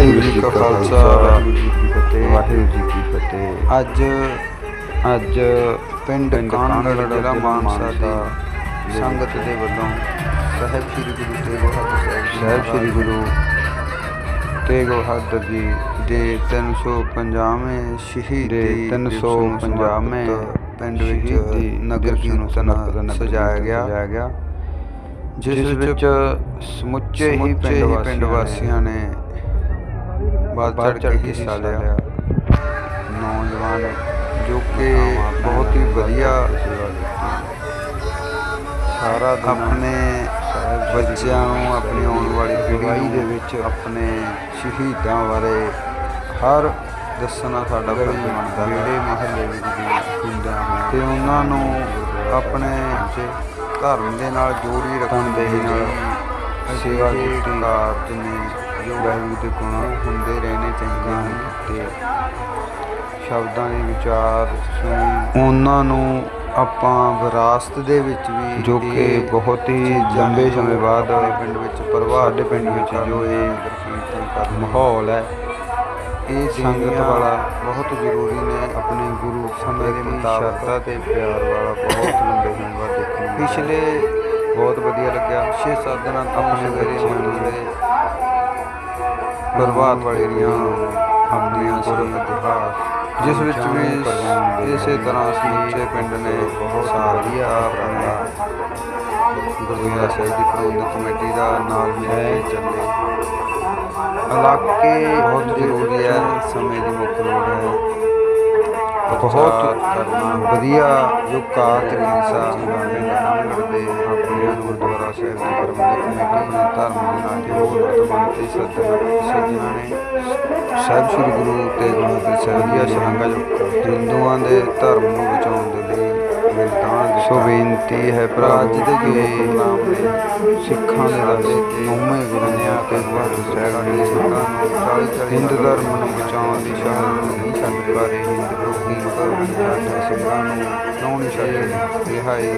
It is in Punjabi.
ਵਾਹਿਗੁਰੂ ਜੀ ਕਾ ਖਾਲਸਾ ਵਾਹਿਗੁਰੂ ਜੀ ਕੀ ਫਤਿਹ। ਵਾਹਿਗੁਰੂ ਜੀ ਕੀ ਫਤਿਹ। ਅੱਜ ਅੱਜ ਪਿੰਡ ਕਾਨਗੜ ਜ਼ਿਲ੍ਹਾ ਮਾਨਸਾ ਦੀ ਸੰਗਤ ਦੇ ਵੱਲੋਂ ਸਾਹਿਬ ਸ੍ਰੀ ਗੁਰੂ ਤੇਗ ਬਹਾਦਰ ਸਾਹਿਬ ਸਾਹਿਬ ਸ੍ਰੀ ਗੁਰੂ ਤੇਗ ਬਹਾਦਰ ਜੀ ਦੇ 350ਵੇਂ ਸ਼ਹੀਦੀ ਦੇ 350ਵੇਂ ਪਿੰਡ ਵਿੱਚ ਨਗਰ ਕੀਰਤਨ ਸਜਾਇਆ ਗਿਆ। ਜਿਸ ਵਿੱਚ ਸਮੁੱਚੇ ਹੀ ਪਿੰਡ ਵਾਸੀਆਂ ਨੇ ਵੱਧ ਚੜ੍ਹ ਕੇ ਹਿੱਸਾ ਲਿਆ। ਨੌਜਵਾਨ ਜੋ ਕਿ ਬਹੁਤ ਹੀ ਵਧੀਆ ਸਾਰਾ ਆਪਣੇ ਬੱਚਿਆਂ ਨੂੰ ਆਪਣੀ ਆਉਣ ਵਾਲੀ ਪੀੜ੍ਹੀ ਦੇ ਵਿੱਚ ਆਪਣੇ ਸ਼ਹੀਦਾਂ ਬਾਰੇ ਹਰ ਦੱਸਣਾ ਸਾਡਾ ਫਰਜ਼ ਬਣਦਾ ਜਿਹੜੇ ਮਹੱਲੇ ਵਿੱਚ ਹੁੰਦਾ ਤੇ ਉਹਨਾਂ ਨੂੰ ਆਪਣੇ ਧਰਮ ਦੇ ਨਾਲ ਜੋੜੀ ਰੱਖਣ ਦੇ ਨਾਲ ਸੇਵਾ ਕੀਤੀ ਕਾਰਜ ਨੇ ਵਾਹਿਗੁਰੂ ਦੇ ਗੁਣ ਹੁੰਦੇ ਰਹਿਣੇ ਚਾਹੀਦੇ ਹਨ ਤੇ ਸ਼ਬਦਾਂ ਦੇ ਵਿਚਾਰ ਸੁਣੀ ਉਹਨਾਂ ਨੂੰ ਆਪਾਂ ਵਿਰਾਸਤ ਦੇ ਵਿੱਚ ਵੀ ਜੋ ਕਿ ਬਹੁਤ ਹੀ ਲੰਬੇ ਸਮੇਂ ਬਾਅਦ ਆਪਣੇ ਪਿੰਡ ਵਿੱਚ ਪ੍ਰਭਾਵ ਸਾਡੇ ਪਿੰਡ ਵਿੱਚ ਜੋ ਇਹ ਮਾਹੌਲ ਹੈ। ਇਹ ਸੰਗਤ ਵਾਲਾ ਬਹੁਤ ਜ਼ਰੂਰੀ ਨੇ ਆਪਣੇ ਗੁਰੂ ਸਮੇਂ ਦੇ ਮੁਤਾਬਕ ਸ਼ਰਧਾ ਤੇ ਪਿਆਰ ਵਾਲਾ ਬਹੁਤ ਲੰਬੇ ਸਮੇਂ ਬਾਅਦ ਦੇਖਣ ਪਿਛਲੇ ਲੱਗਿਆ 6-7 ਦਿਨਾਂ ਤੋਂ ਆਪਣੇ ਬੱਚਿਆਂ ਦੇ ਪ੍ਰਭਾਤ ਵਾਲੀਆਂ ਆਪਣੀਆਂ ਗੁਰੂ ਇਤਿਹਾਸ ਜਿਸ ਵਿੱਚ ਵੀ ਇਸੇ ਤਰ੍ਹਾਂ ਸਮੁੱਚੇ ਪਿੰਡ ਨੇ ਬਹੁਤ ਸਾਰੀਆ ਆਪਣਾ ਗੁਰਦੁਆਰਾ ਸਾਹਿਬ ਦੀ ਪ੍ਰਬੰਧਕ ਕਮੇਟੀ ਦਾ ਨਾਲ ਮਿਲ ਚੱਲੇ। ਇਲਾਕੇ ਬਹੁਤ ਜ਼ਰੂਰੀ ਹੈ ਸਮੇਂ ਦੀ ਮੁੱਖ ਲੋੜ ਹੈ। ਬਹੁਤ ਵਧੀਆ ਜੋ ਕਾਤਰੀ ਸਾਹਿਬ ਦੇ ਆਪਣੇ ਗੁਰਦੁਆਰਾ ਸਾਹਿਬ ਦੀ ਪ੍ਰਬੰਧਕ ਕਮੇਟੀ ਨੇ ਧਰਮ ਦੇ ਨਾਲ ਜੋ ਬੰਤੇ ਸੱਜਣਾ ਨੇ ਸਾਹਿਬ ਸ੍ਰੀ ਗੁਰੂ ਤੇਗ ਬਹਾਦਰ ਸਾਹਿਬ ਦੀਆਂ ਸ਼ਲਾਘਾ ਜੋ ਹਿੰਦੂਆਂ ਦੇ ਧਰਮ ਨੂੰ ਬਚਾਉਣ ਸੋ ਬੇਨਤੀ ਹੈ ਭਰਾ ਅੱਜ ਦੇ ਜੋ ਨਾਮ ਨੇ ਸਿੱਖਾਂ ਦੇ ਦਾਦੇ ਨੌਵੇਂ ਗੁਰੂ ਨੇ ਤੇਗ ਬਹਾਦਰ ਸਾਹਿਬ ਨੇ ਸਿੱਖਾਂ ਨੂੰ ਹਿੰਦੂ ਧਰਮ ਨੂੰ ਬਚਾਉਣ ਦੀ ਸ਼ਹਾਦਤ ਨਹੀਂ ਛੱਡ ਪਾ ਰਹੇ ਹਿੰਦੂ ਲੋਕੀ ਦੇ ਸਿੰਘਾਂ ਨੂੰ ਛੱਡ ਰਹੇ ਰਿਹਾਈ